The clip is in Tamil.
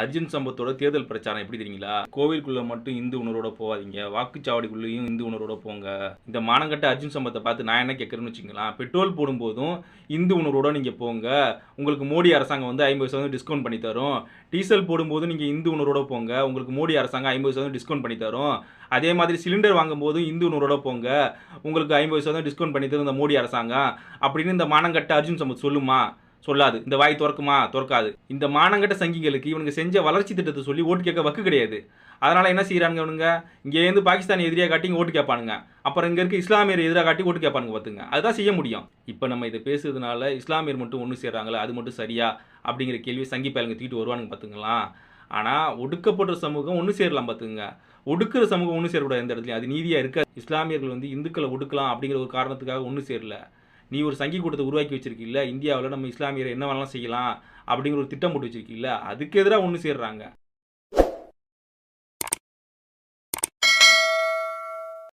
அர்ஜுன் சம்பத்தோட தேர்தல் பிரச்சாரம் எப்படி தெரியுங்களா? கோவிலுக்குள்ள மட்டும் இந்து உணர்வோட போகாதீங்க. வாக்குச்சாவடிக்குள்ளேயும் இந்து உணர்வோட போங்க. இந்த மானங்கட்ட அர்ஜுன் சம்பத்தை பார்த்து நான் என்ன கேட்குறேன்னு வச்சுங்களேன் பெட்ரோல் போடும்போதும் இந்து உணர்வோட நீங்க போங்க. உங்களுக்கு மோடி அரசாங்கம் வந்து ஐம்பது சதவீதம் டிஸ்கவுண்ட் பண்ணி தரும். டீசல் போடும்போது நீங்க இந்து உணர்வோட போங்க. உங்களுக்கு மோடி அரசாங்கம் ஐம்பது சதவீதம் டிஸ்கவுண்ட் பண்ணி தரும். அதே மாதிரி சிலிண்டர் வாங்கும்போதும் இந்து உணர்வோட போங்க. உங்களுக்கு ஐம்பது சதவீதம் டிஸ்கவுண்ட் பண்ணி தரும் இந்த மோடி அரசாங்கம். அப்படின்னு இந்த மானங்கட்ட அர்ஜுன் சம்பத் சொல்லுமா? சொல்லாது. இந்த வாய் திறக்குமா? திறக்காது. இந்த மானங்கட்ட சங்கிகளுக்கு இவனுங்க செஞ்ச வளர்ச்சி திட்டத்தை சொல்லி ஓட்டு கேட்க வக்கு கிடையாது. அதனால் என்ன செய்கிறாங்க இவனுங்க? இங்கேருந்து பாகிஸ்தான் எதிரியாக காட்டி ஓட்டு கேட்பானுங்க. அப்புறம் இங்கே இருக்க இஸ்லாமியர் எதிராக காட்டி ஓட்டு கேட்பானுங்க பார்த்துங்க அதுதான் செய்ய முடியும். இப்போ நம்ம இதை பேசுறதுனால இஸ்லாமியர் மட்டும் ஒன்று சேர்றாங்களே அது மட்டும் சரியா? அப்படிங்கிற கேள்வி சங்கி பயலுங்க தூக்கிட்டு வருவானுங்க பார்த்துங்களா ஆனால் ஒடுக்கப்படுற சமூகம் ஒன்று சேரலாம் பார்த்துங்க ஒடுக்கிற சமூகம் ஒன்று சேரக்கூடாது எந்த இடத்துலையும். அது நீதியாக இருக்க இஸ்லாமியர்கள் வந்து இந்துக்களை ஒடுக்கலாம் அப்படிங்கிற ஒரு காரணத்துக்காக ஒன்று சேரல. நீ ஒரு சங்கி கூட்டத்தை உருவாக்கி வச்சிருக்கீல்ல இந்தியாவில் நம்ம இஸ்லாமியரை என்ன வேணாலும் செய்யலாம் அப்படிங்கிற ஒரு திட்டம் போட்டு வச்சிருக்கீல்ல அதுக்கு எதிராக ஒன்று சேர்றாங்க.